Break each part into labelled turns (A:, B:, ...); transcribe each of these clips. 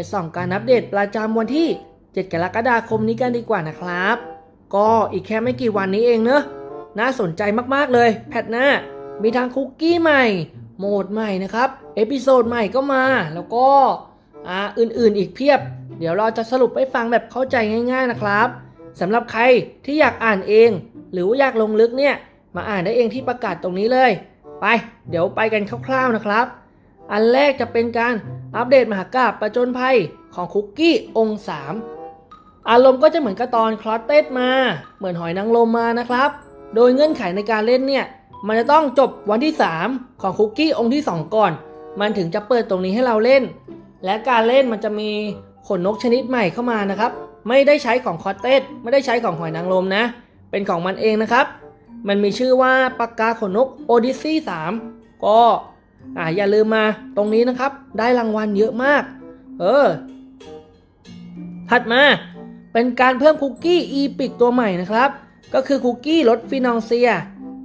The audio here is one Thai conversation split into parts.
A: ไปส่องการอัปเดตประจำวันที่ 7 กรกฎาคมนี้กันดีกว่านะครับ ก็อีกแค่ไม่กี่วันนี้เองเนอะน่าสนใจมากๆเลย แพทหน้า มีทั้งคุกกี้ใหม่ โหมดใหม่นะครับ เอพิโซดใหม่ก็มา แล้วก็อ่าอื่นๆอีกเพียบ เดี๋ยวเราจะสรุปให้ฟังแบบเข้าใจง่าย ๆนะครับสำหรับใครที่อยากอ่านเอง หรือว่าอยากลงลึกเนี่ยมาอ่านได้เองที่ประกาศตรงนี้เลย ไป เดี๋ยวไปกันคร่าวๆนะครับ อันแรกจะเป็นการอัปเดตมหากาบประจนภัยของคุกกี้องค์ 3 อารมณ์ก็จะเหมือนกับตอนคลอสเตสมา เหมือนหอยนางรมมานะครับ โดยเงื่อนไขในการเล่นเนี่ย มันจะต้องจบวันที่ 3 ของคุกกี้องค์ที่ 2 ก่อน มันถึงจะเปิดตรงนี้ให้เราเล่น และการเล่นมันจะมีขนนกชนิดใหม่เข้ามานะครับ ไม่ได้ใช้ของคอตเตสไม่ได้ใช้ของหอยนางรมนะ เป็นของมันเองนะครับ มันมีชื่อว่าปากกาขนนกโอดิซี่3ก็ อ่าอย่าลืมมาตรงนี้นะครับ ได้รางวัลเยอะมาก เออ ถัดมาเป็นการเพิ่มคุกกี้อีพิกตัวใหม่นะครับ ก็คือคุกกี้รสฟินองเซีย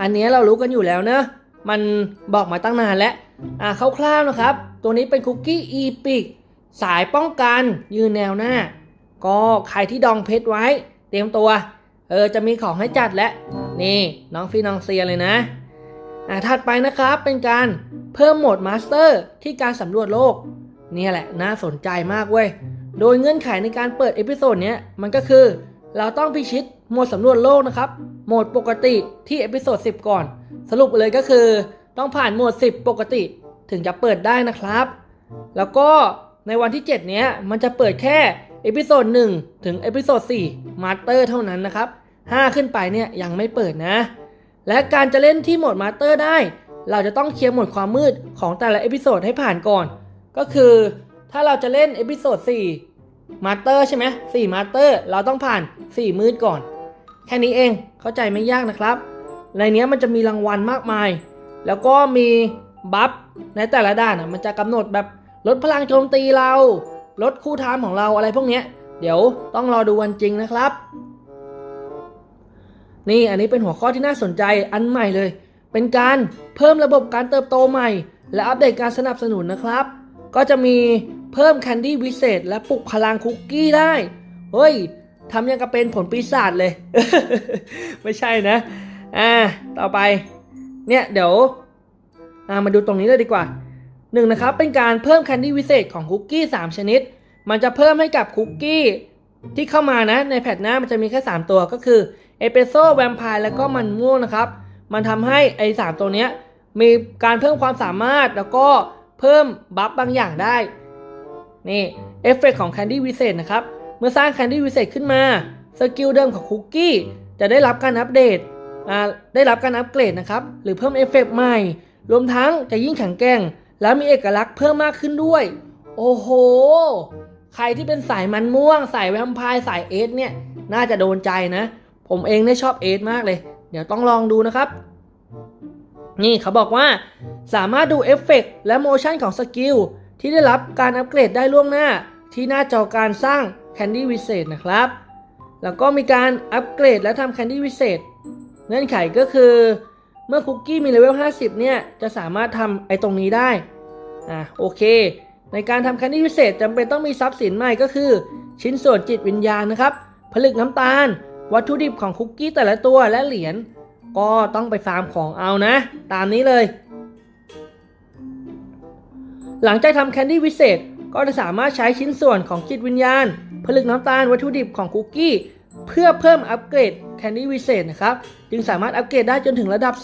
A: อันนี้เรารู้กันอยู่แล้วเนอะมันบอกมาตั้งนานแล้ว อ่าคร่าวๆนะครับ ตัวนี้เป็นคุกกี้อีพิกสายป้องกันยืนแนวหน้า ก็ใครที่ดองเพชรไว้ เตรียมตัว เออจะมีของให้จัดแล้วนี่น้องฟินองเซียเลยนะ ถัดไปนะครับเป็นการเพิ่มโหมดมาสเตอร์ที่การสำรวจโลกเนี่ยแหละน่าสนใจมากเว้ย โดยเงื่อนไขในการเปิดเอพิโซดเนี้ยมันก็คือ เราต้องพิชิตโหมดสำรวจโลกนะครับ โหมดปกติที่เอพิโซด10 ก่อน สรุปเลยก็คือ ต้องผ่านโหมด 10 ปกติถึงจะเปิดได้นะครับ แล้วก็ในวันที่ 7 เนี้ยมันจะเปิดแค่เอพิโซด1ถึงเอพิโซด4มาสเตอร์เท่านั้นนะครับ 5 ขึ้นไปเนี่ยยังไม่เปิดนะ และการจะเล่นที่โหมดมาสเตอร์ได้ เราจะต้องเคลียร์โหมดความมืดของแต่ละเอพิโซดให้ผ่านก่อน ก็คือถ้าเราจะเล่นเอพิโซด4มาสเตอร์ใช่ไหม4มาสเตอร์เราต้องผ่าน 4 มืดก่อน แค่นี้เองเข้าใจไม่ยากนะครับ ในเนี้ยมันจะมีรางวัลมากมาย แล้วก็มีบัฟในแต่ละด่านอะมันจะกำหนดแบบลดพลังโจมตีเรา ลดคู่ทามของเราอะไรพวกนี้เดี๋ยวต้องรอดูวันจริงนะครับ นี่อันนี้เป็นหัวข้อที่น่าสนใจอันใหม่เลย เป็นการเพิ่มระบบการเติบโตใหม่ และอัปเดตการสนับสนุนนะครับ ก็จะมีเพิ่มแคนดี้วิเศษ และปลุกพลังคุกกี้ได้ เฮ้ยทำยังกับเป็นผลปีศาจเลย ไม่ใช่นะ อ่า ต่อไป เนี่ย เดี๋ยว อ่า มาดูตรงนี้เลยดีกว่าหนึ่งนะครับ เป็นการเพิ่มแคนดี้วิเศษของคุกกี้ 3 ชนิด มันจะเพิ่มให้กับคุกกี้ที่เข้ามานะ ในแพทหน้ามันจะมีแค่ 3 ตัวก็คือ เอเปโซแวมไพร์แล้วก็มันม่วงนะครับ มันทำให้ไอ้สามตัวเนี้ยมีการเพิ่มความสามารถแล้วก็เพิ่มบัฟบางอย่างได้ นี่เอฟเฟกของแคนดี้วิเศษนะครับ เมื่อสร้างแคนดี้วิเศษขึ้นมาสกิลเดิมของคุกกี้จะได้รับการอัปเดตได้รับการอัปเกรดนะครับ หรือเพิ่มเอฟเฟกใหม่ รวมทั้งจะยิ่งแข็งแกร่ง และมีเอกลักษณ์เพิ่มมากขึ้นด้วย โอ้โห ใครที่เป็นสายมันม่วง สายแวมไพร์สายเอสเนี่ย น่าจะโดนใจนะ ผมเองได้ชอบเอสมากเลย เดี๋ยวต้องลองดูนะครับ นี่เขาบอกว่าสามารถดูเอฟเฟกต์และโมชั่นของสกิลที่ได้รับการอัปเกรดได้ล่วงหน้า ที่หน้าจอการสร้างแคนดี้วิเศษนะครับ แล้วก็มีการอัปเกรดและทำแคนดี้วิเศษเงื่อนไขก็คือ เมื่อคุกกี้มีเลเวล 50 เนี่ย จะสามารถทำไอ้ตรงนี้ได้ อะโอเค ในการทำแคนดี้พิเศษจำเป็นต้องมีทรัพย์สินใหม่ก็คือ ชิ้นส่วนจิตวิญญาณนะครับ ผลึกน้ำตาล วัตถุดิบของคุกกี้แต่ละตัวและเหรียญก็ต้องไปฟาร์มของเอานะ ตามนี้เลย หลังจากทำแคนดี้วิเศษก็จะสามารถใช้ชิ้นส่วนของจิตวิญญาณ ผลึกน้ำตาลวัตถุดิบของคุกกี้ เพื่อเพิ่มอัปเกรดแคนดี้วิเศษนะครับ จึงสามารถอัปเกรดได้จนถึงระดับ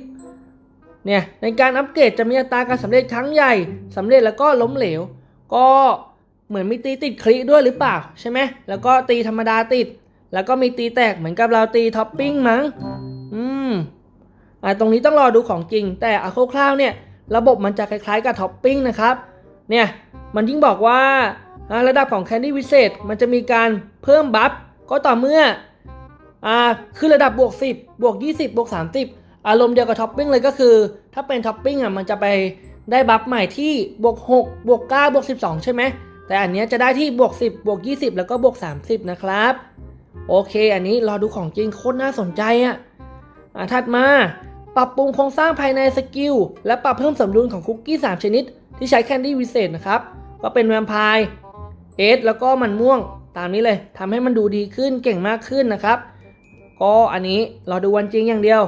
A: 30 เนี่ย ในการอัปเกรดจะมีอัตราการสำเร็จครั้งใหญ่สำเร็จแล้วก็ล้มเหลว ก็เหมือนมีตีติดคลิด้วยหรือเปล่าใช่ไหมแล้วก็ตีธรรมดาติด แล้วก็มีตีแตกเหมือนกับเราตีท็อปปิ้งมั้ง อืม อ่าตรงนี้ต้องรอดูของจริง แต่เอาคร่าวๆเนี่ย ระบบมันจะคล้ายๆกับท็อปปิ้งนะครับ เนี่ย มันยิ่งบอกว่าระดับของแคนดี้วิเศษมันจะมีการเพิ่มบัฟก็ต่อเมื่อ อ่า คือระดับบวก 10 บวก 20 บวก 30 อารมณ์เดียวกับท็อปปิ้งเลยก็คือ ถ้าเป็นท็อปปิ้งอะมันจะไปได้บัฟใหม่ที่บวก 6 บวก 9 บวก 12 ใช่ไหม แต่อันเนี้ยจะได้ที่บวก 10 บวก 20 แล้วก็บวก 30 นะครับ โอเค อันนี้รอดูของจริงโคตรน่าสนใจอะอะถัดมา ปรับปรุงโครงสร้างภายในสกิล และปรับเพิ่มสมดุลของคุกกี้ 3 ชนิด ที่ใช้แคนดี้วิเศษนะครับ ก็เป็นแวมไพร์เอสแล้วก็มันม่วงตามนี้เลยทำให้มันดูดีขึ้นเก่งมากขึ้นนะครับ ก็อันนี้รอดูวันจริงอย่างเดียว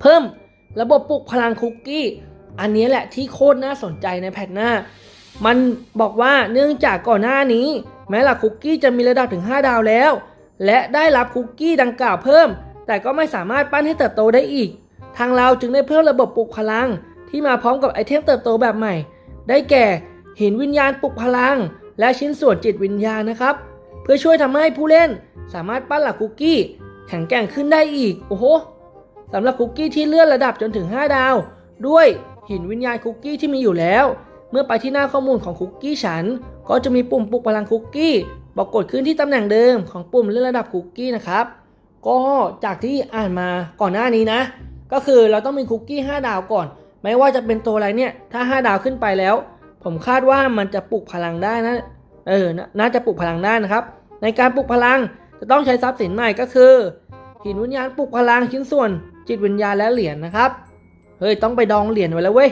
A: เพิ่มระบบปลุกพลังคุกกี้ อันนี้แหละที่โคตรน่าสนใจในแพทหน้า มันบอกว่าเนื่องจากก่อนหน้านี้ แม้หลักคุกกี้จะมีระดับถึง 5 ดาวแล้ว และได้รับคุกกี้ดังกล่าวเพิ่ม แต่ก็ไม่สามารถปั้นให้เติบโตได้อีก ทางเราจึงได้เพิ่มระบบปลุกพลัง ที่มาพร้อมกับไอเทมเติบโตแบบใหม่ ได้แก่หินวิญญาณปลุกพลัง และชิ้นส่วนจิตวิญญาณนะครับ เพื่อช่วยทำให้ผู้เล่นสามารถปั้นหลักคุกกี้แข็งแกร่งขึ้นได้อีก โอ้โหสำหรับคุกกี้ที่เลื่อนระดับจนถึง 5 ดาว ด้วยหินวิญญาณคุกกี้ที่มีอยู่แล้ว เมื่อไปที่หน้าข้อมูลของคุกกี้ฉัน ก็จะมีปุ่มปลุกพลังคุกกี้ปรากฏขึ้นที่ตำแหน่งเดิมของปุ่มเลื่อนระดับคุกกี้นะครับ ก็จากที่อ่านมาก่อนหน้านี้นะ ก็คือเราต้องมีคุกกี้ 5 ดาวก่อน ไม่ว่าจะเป็นตัวอะไรเนี่ย ถ้า 5 ดาวขึ้นไปแล้ว ผมคาดว่ามันจะปลุกพลังได้นะ เออ น่าจะปลุกพลังได้นะครับ ในการปลุกพลังจะต้องใช้ทรัพย์สินใหม่ก็คือหินวิญญาณปลุกพลังชิ้นส่วน จิตวิญญาณและเหรียญนะครับ เฮ้ยต้องไปดองเหรียญไว้แล้วเว้ย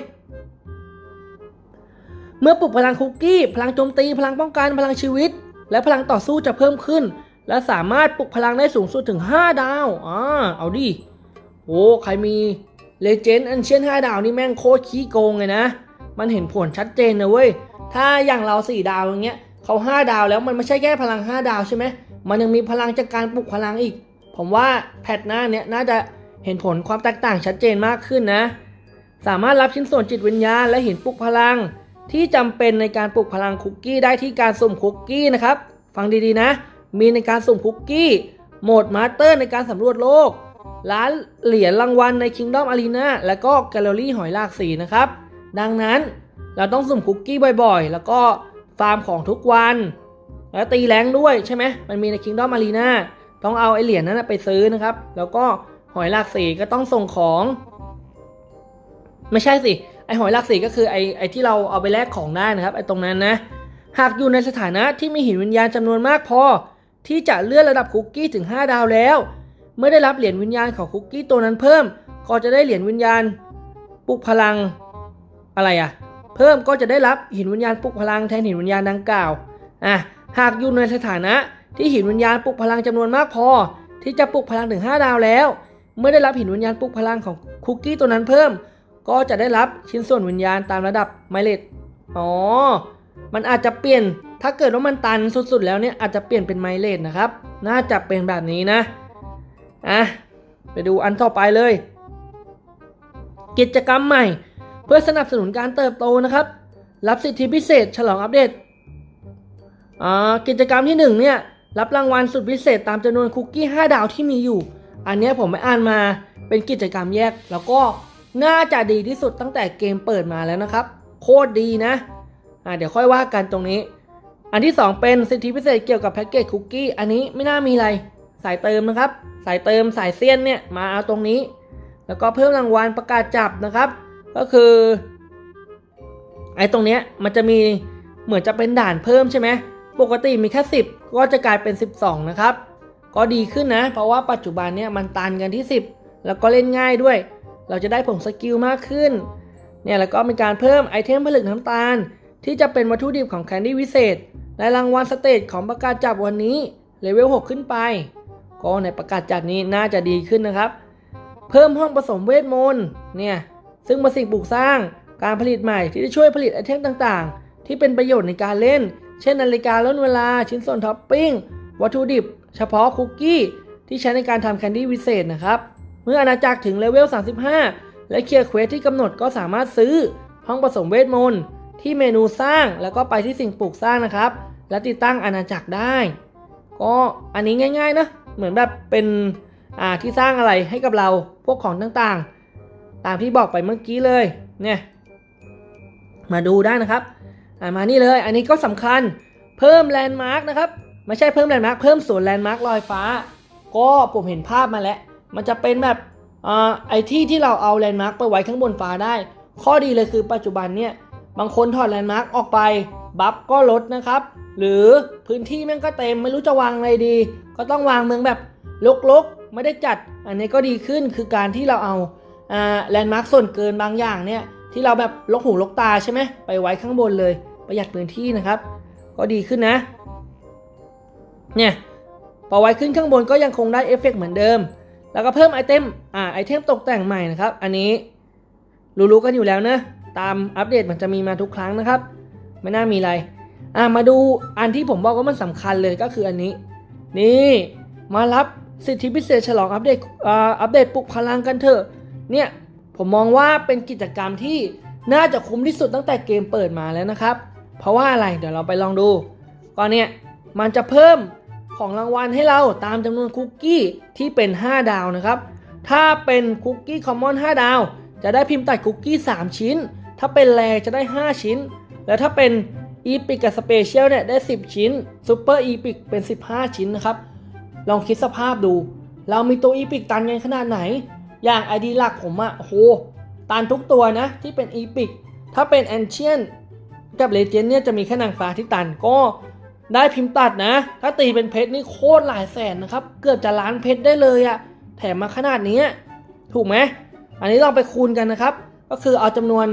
A: เมื่อปลุกพลังคุกกี้ พลังโจมตี พลังป้องกัน พลังชีวิต และพลังต่อสู้จะเพิ่มขึ้น และสามารถปลุกพลังได้สูงสุดถึง 5 ดาวอ่าเอาดิโอ้ใครมีเลเจนด์อันเชียน5ดาวนี่แม่งโคตรขี้โกงเลยนะ มันเห็นผลชัดเจนนะเว้ย ถ้าอย่างเรา 4 ดาวอย่างเงี้ยเขา 5 ดาวแล้วมันไม่ใช่แค่พลัง 5 ดาวใช่ไหม มันยังมีพลังจากการปลุกพลังอีก ผมว่าแพทหน้าเนี้ยน่าจะเห็นผลความแตกต่างชัดเจนมากขึ้นนะ สามารถรับชิ้นส่วนจิตวิญญาณและหินปลุกพลัง ที่จำเป็นในการปลุกพลังคุกกี้ได้ที่การสุ่มคุกกี้นะครับ ฟังดีๆนะ มีในการสุ่มคุกกี้ โหมดมาสเตอร์ในการสำรวจโลก ร้านเหรียญรางวัลใน Kingdom Arena และก็แกลเลอรี่หอยลากสีนะครับ ดังนั้นเราต้องสุ่มคุกกี้บ่อยๆ แล้วก็ฟาร์มของทุกวัน แล้วตีแรงด้วยใช่ไหมมันมีใน Kingdom Arena ต้องเอาไอเหรียญนั้นไปซื้อนะครับ แล้วก็หอยลากสีก็ต้องส่งของ ไม่ใช่สิ ไอหอยหลักสีก็คือไอไอที่เราเอาไปแลกของได้นะครับไอตรงนั้นนะ หากอยู่ในสถานะที่มีหินวิญญาณจำนวนมากพอ ที่จะเลื่อนระดับคุกกี้ถึง 5 ดาวแล้ว เมื่อได้รับเหรียญวิญญาณของคุกกี้ตัวนั้นเพิ่ม ก็จะได้เหรียญวิญญาณปลุกพลังอะไรอะเพิ่มก็จะได้รับหินวิญญาณปลุกพลังแทนหินวิญญาณดังกล่าวอะหากอยู่ในสถานะที่หินวิญญาณปลุกพลังจำนวนมากพอ ที่จะปลุกพลังถึง 5 ดาวแล้ว เมื่อได้รับหินวิญญาณปลุกพลังของคุกกี้ตัวนั้นเพิ่ม ก็จะได้รับชิ้นส่วนวิญญาณตามระดับไมเลตอ๋อ มันอาจจะเปลี่ยน ถ้าเกิดว่ามันตันสุดๆ แล้วเนี่ยอาจจะเปลี่ยนเป็นไมเลตนะครับ น่าจะเป็นแบบนี้นะ อะ ไปดูอันต่อไปเลย กิจกรรมใหม่ เพื่อสนับสนุนการเติบโตนะครับ รับสิทธิพิเศษ ฉลองอัปเดต อ่า กิจกรรมที่หนึ่งเนี่ย รับรางวัลสุดพิเศษตามจำนวนคุกกี้ 5 ดาวที่มีอยู่ อันนี้ผมไปอ่านมาเป็นกิจกรรมแยกแล้วก็ น่าจะดีที่สุดตั้งแต่เกมเปิดมาแล้วนะครับ โคตรดีนะอ่าเดี๋ยวค่อยว่ากันตรงนี้ อันที่ 2 เป็นสิทธิพิเศษเกี่ยวกับแพ็กเกจคุกกี้อันนี้ไม่น่ามีอะไรสายเติมนะครับ สายเติมสายเซียนเนี่ยมาเอาตรงนี้ แล้วก็เพิ่มรางวัลประกาศจับนะครับ ก็คือไอ้ตรงเนี้ยมันจะมีเหมือนจะเป็นด่านเพิ่มใช่ไหมปกติมีแค่ 10 ก็จะกลายเป็น 12 นะครับ ก็ดีขึ้นนะ เพราะว่าปัจจุบันเนี่ยมันตันกันที่ 10 แล้วก็เล่นง่ายด้วย เราจะได้ผงสกิลมากขึ้น เนี่ยแล้วก็มีการเพิ่มไอเทมผลึกน้ำตาล ที่จะเป็นวัตถุดิบของแคนดี้วิเศษ และรางวัลสเตจของประกาศจับวันนี้เลเวล 6 ขึ้นไป ก็ในประกาศจับนี้น่าจะดีขึ้นนะครับ เพิ่มห้องผสมเวทมนต์ เนี่ยซึ่งเป็นสิ่งปลูกสร้างการผลิตใหม่ที่จะช่วยผลิตไอเทมต่างๆ ที่เป็นประโยชน์ในการเล่น เช่นนาฬิกาล่นเวลาชิ้นส่วนท็อปปิ้งวัตถุดิบ เฉพาะคุกกี้ที่ใช้ในการทำแคนดี้วิเศษนะครับ เมื่ออาณาจักรถึงเลเวล 35 และเคลียร์เควสที่กำหนดก็สามารถซื้อ ห้องผสมเวทมนต์ที่เมนูสร้างแล้วก็ไปที่สิ่งปลูกสร้างนะครับ และติดตั้งอาณาจักรได้ ก็อันนี้ง่ายๆนะเหมือนแบบเป็นอ่าที่สร้างอะไรให้กับเราพวกของต่างๆ ตามที่บอกไปเมื่อกี้เลยเนี่ยมาดูได้นะครับอ่ามานี่เลยอันนี้ก็สำคัญเพิ่มแลนด์มาร์กนะครับ ไม่ใช่เพิ่มแลนด์มาร์กเพิ่มศูนแลนด์มาร์กลอยฟ้า ก็ผมเห็นภาพมาแล้ว มันจะเป็นแบบอไอที่ที่เราเอาแลนด์มาร์กไปไว้ข้างบนฟ้าได้ ข้อดีเลยคือปัจจุบันเนี่ยบางคนถอดแลนด์มาร์กออกไปบัฟก็ลดนะครับ หรือพื้นที่แม่งก็เต็มไม่รู้จะวางอะไรดี ก็ต้องวางเมืองแบบลกๆ ไม่ได้จัด อันนี้ก็ดีขึ้นคือการที่เราเอาแลนด์มาร์กส่วนเกินบางอย่างเนี่ยที่เราแบบลกหูลกตาใช่ไหมไปไว้ข้างบนเลย ประหยัดพื้นที่นะครับ ก็ดีขึ้นนะเนี่ยพอไว้ขึ้นข้างบนก็ยังคงได้เอฟเฟกต์เหมือนเดิม แล้วก็เพิ่มไอเทมอ่าไอเทมตกแต่งใหม่นะครับ อันนี้รู้ๆกันอยู่แล้วเนะตามอัปเดตมันจะมีมาทุกครั้งนะครับ ไม่น่ามีอะไรอ่ามาดูอันที่ผมบอกว่ามันสำคัญเลยก็คืออันนี้ นี่มารับสิทธิพิเศษฉลองอัปเดตอ่าอัปเดตปลุกพลังกันเถอะเนี่ยผมมองว่าเป็นกิจกรรมที่น่าจะคุ้มที่สุดตั้งแต่เกมเปิดมาแล้วนะครับ เพราะว่าอะไรเดี๋ยวเราไปลองดูก็เนี่ยมันจะเพิ่ม ของรางวัลให้เราตามจำนวนคุกกี้ที่เป็น 5 ดาวนะครับ ถ้าเป็นคุกกี้คอมมอน5ดาว จะได้พิมพ์ตัดคุกกี้ 3 ชิ้น ถ้าเป็นแรจะได้ 5 ชิ้น แล้วถ้าเป็นอีพิกกับสเปเชียลเนี่ยได้ 10 ชิ้นซูเปอร์อีพิกเป็น 15 ชิ้นนะครับ ลองคิดสภาพดู เรามีตัวอีพิกตันกันขนาดไหน อย่างไอดีหลักผมอะโหตันทุกตัวนะที่เป็นอีพิกถ้าเป็นแอนเชียนกับเลเจนเนี่ยจะมีแค่นางฟ้าที่ตันก็ ได้พิมพ์ตัดนะ ถ้าตีเป็นเพชรนี่โคตรหลายแสนนะครับ เกือบจะล้านเพชรได้เลยอะแถมมาขนาดนี้ ถูกไหม อันนี้ลองไปคูณกันนะครับ ก็คือเอาจำนวน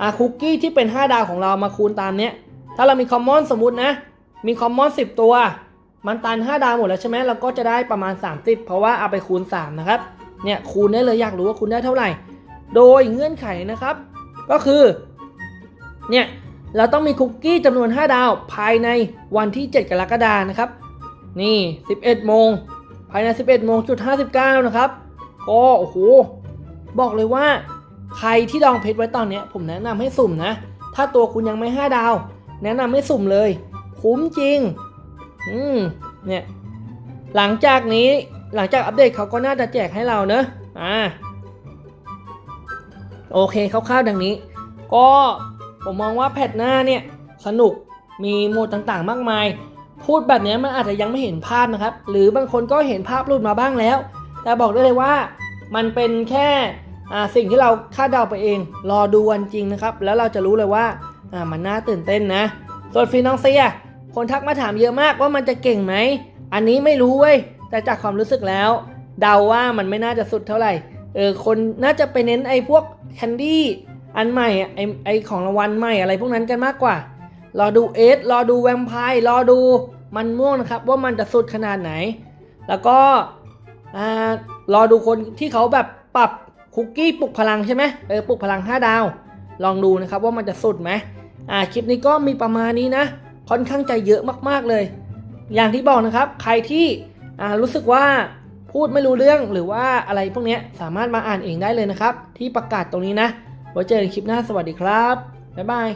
A: อาคุกกี้ที่เป็น 5 ดาวของเรามาคูณตามเนี้ย ถ้าเรามีคอมมอนสมมุตินะ มีคอมมอน 10 ตัว มันตัน 5 ดาวหมดแล้วใช่ไหมเราก็จะได้ประมาณ 30 เพราะว่าเอาไปคูณ 3 นะครับ เนี่ยคูณได้เลยอยากรู้ว่าคูณได้เท่าไหร่ โดยเงื่อนไขนะครับ ก็คือ เนี่ย เราต้องมีคุกกี้จำนวน 5 ดาวภายในวันที่ 7 กรกฎาคมนะครับ นี่ 11 โมง ภายใน 11 โมงจุด59 นะครับ ก็โอ้โห บอกเลยว่า ใครที่ดองเพชรไว้ตอนนี้ผมแนะนำให้สุ่มนะ ถ้าตัวคุณยังไม่ 5 ดาว แนะนำให้สุ่มเลย คุ้มจริง อืม เนี่ย หลังจากนี้หลังจากอัปเดตเขาก็น่าจะแจกให้เราเนอะอ่า โอเคคร่าวๆดังนี้ ก็ ผมมองว่าแพทหน้าเนี่ยสนุกมีโหมดต่างๆ มากมาย พูดแบบนี้มันอาจจะยังไม่เห็นภาพนะครับ หรือบางคนก็เห็นภาพหลุดมาบ้างแล้ว แต่บอกได้เลยว่ามันเป็นแค่สิ่งที่เราคาดเดาไปเอง รอดูวันจริงนะครับ แล้วเราจะรู้เลยว่ามันน่าตื่นเต้นนะ ส่วนฟินองเซีย คนทักมาถามเยอะมากว่ามันจะเก่งไหม อันนี้ไม่รู้เว้ย แต่จากความรู้สึกแล้ว เดาว่ามันไม่น่าจะสุดเท่าไหร่ เออ คนน่าจะไปเน้นไอ้พวกแคนดี้ อันใหม่อะไอไอของรางวัลใหม่อะไรพวกนั้นกันมากกว่า รอดูเอสรอดูแวมไพร์รอดูมันม่วงนะครับ ว่ามันจะสุดขนาดไหน แล้วก็รอดูคนที่เขาแบบปรับคุกกี้ปลุกพลังใช่ไหมเออปลุกพลัง 5 ดาว ลองดูนะครับว่ามันจะสุดไหมอ่าคลิปนี้ก็มีประมาณนี้นะ ค่อนข้างจะเยอะมากๆเลย อย่างที่บอกนะครับ ใครที่อ่ารู้สึกว่าพูดไม่รู้เรื่องหรือว่าอะไรพวกนี้สามารถมาอ่านเองได้เลยนะครับ ที่ประกาศตรงนี้นะ ไว้เจอกันคลิปหน้าสวัสดีครับ บ๊ายบาย